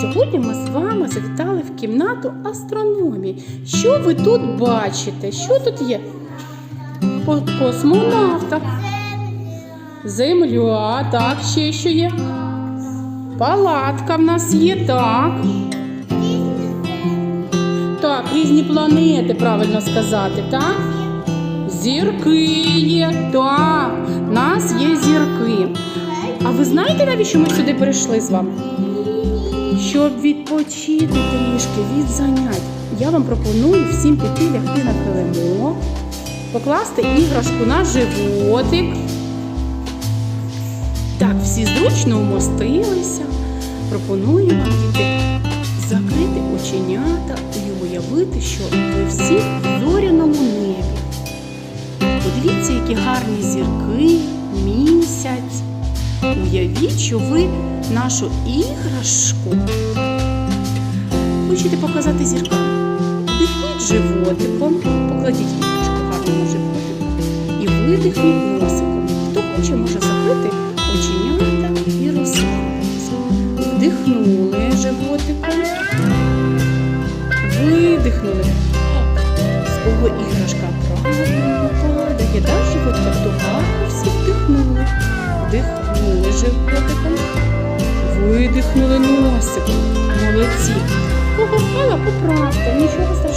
Сьогодні ми з вами завітали в кімнату астрономії. Що ви тут бачите? Що тут є? Космонавта. Земля, так, ще що є? Палатка в нас є, так. Так, різні планети, правильно сказати, так? Зірки є, так. У нас є зірки. А ви знаєте, навіщо ми сюди прийшли з вами? Щоб відпочити трішки від занять. Я вам пропоную всім піти лягти на килимок, покласти іграшку на животик. Так, всі зручно умостилися. Пропоную вам діти закрити оченята і уявити, що ви всі в зоряному небі. Подивіться, які гарні зірки, місяць. Уявіть, що ви нашу іграшку хочете показати зіркам. Вдихніть животиком, покладіть іграшку гарно на і видихніть носиком. Хто хоче, може закрити оченята і розслабитися. Вдихнули животиком, видихнули. З кого іграшка правильно падає, да, животик, то гарно всі видихнули носиком. Молодці. Кого впала, поправте, нічого страшного.